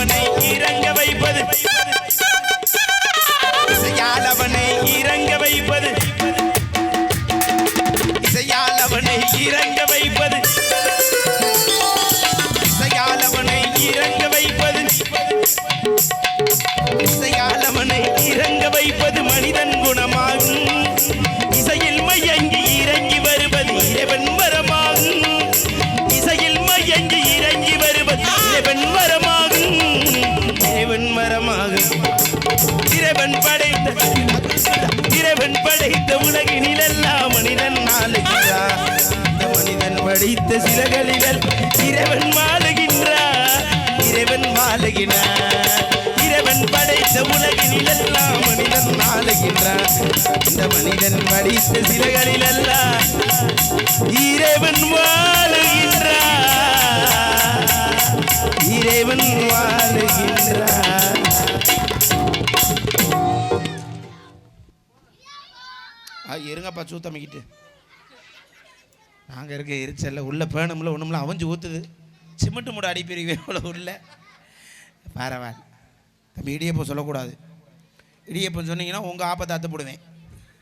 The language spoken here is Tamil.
யாழவனை இறங்க வைப்பது. இசையாளவனை இறங்க வைப்பது. இசையாளவனை இறங்க வைப்பது. இசையாளவனை இறங்க இறைவன் படைத்த இறைவன் படைத்த உலகினில் எல்லாம் மனிதன் ஆளுகிறார் மனிதன் படைத்த சிலகளில் இறைவன் வாழுகின்றார் இறைவன் வாழுகிறார் இறைவன் படைத்த உலகினில் எல்லாம் மனிதன் ஆளுகின்றார் இந்த மனிதன் படித்த சிலகளில் எல்லாம் இறைவன் வாழுகின்றார் இறைவன் வாழுகின்றார் ஆ இருங்கப்பா சூத்தமிக்கிட்டு நாங்கள் இருக்க எரிச்சல்ல உள்ளே பேணும்ல ஒன்றும்ல அவஞ்சு ஊற்றுது சிமெண்ட்டு மூட அடிப்பிரிவே இவ்வளோ உள்ள. பரவாயில்ல. தம்பி இடியப்பம் சொல்லக்கூடாது. இடியப்பம் சொன்னீங்கன்னா உங்கள் ஆப்பத்தாத்து போடுவேன்.